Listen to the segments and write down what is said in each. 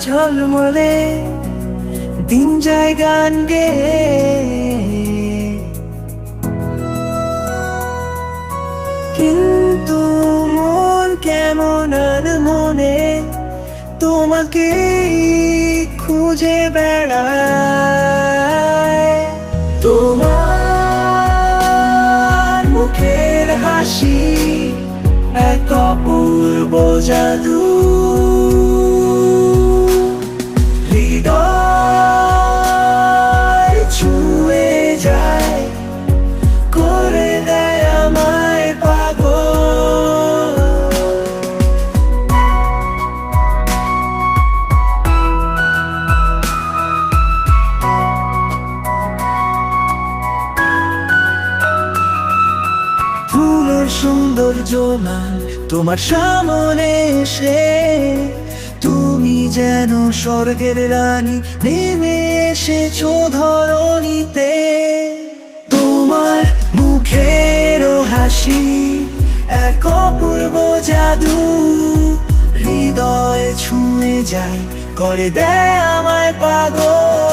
ঝলমলে, দিন যায় গান গে। কিন্তু মন কেমন আর মনে, তোমাকে খুঁজে বেড়ায়। তোমার মুখের হাসি, এক অপূর্ব জাদু। সৌন্দর্য মান তোমার সামনে এসে তুমি যেন স্বর্গের রানী নেমে এসেছ ধরণীতে। তোমার মুখের হাসি, এক অপূর্ব জাদু, হৃদয় ছুঁয়ে যায়, করে দেয় আমায় পাগল।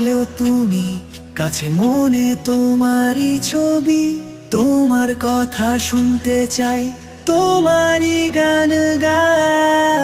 থাকলেও তুমি কাছে মনে তোমারই ছবি। তোমার কথা শুনতে চাই তোমারই গান গাই।